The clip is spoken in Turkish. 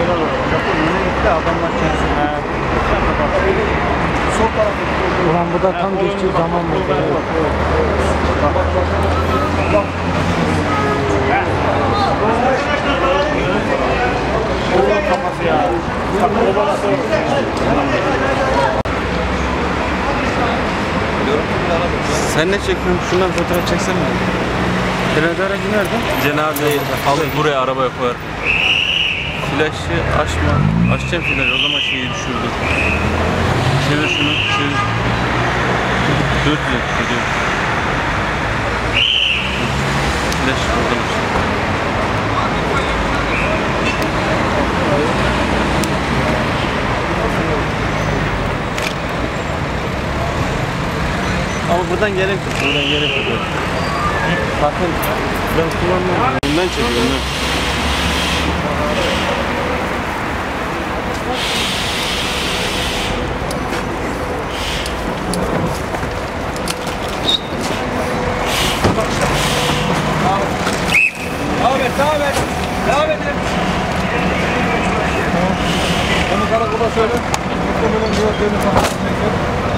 olaylar var. Japon yine gitti adamlar kendisine. Sol tarafta. Ulan bu da tam geçtiği zaman mı? Oğlum kafası ya. Bak oğlana sor. Sen ne çekiyorsun? Şundan fotoğraf çeksene. Belediye aracı nerede? Cenazeyi alır buraya arabaya koyar. Flaşı açma. Açacağım flaşı. O zaman şeyi düşürdü. Çevir şunu. Çevir. Dört yıl gidiyor. Flaş buradan işte. Ama buradan gerek yok. Buradan gerek yok. Bakın ben kullanmam. Bundan çekiyorum ben. Devam et, devam edin. Onu karakola söyle. Muhtemelen beni kapatmayacak.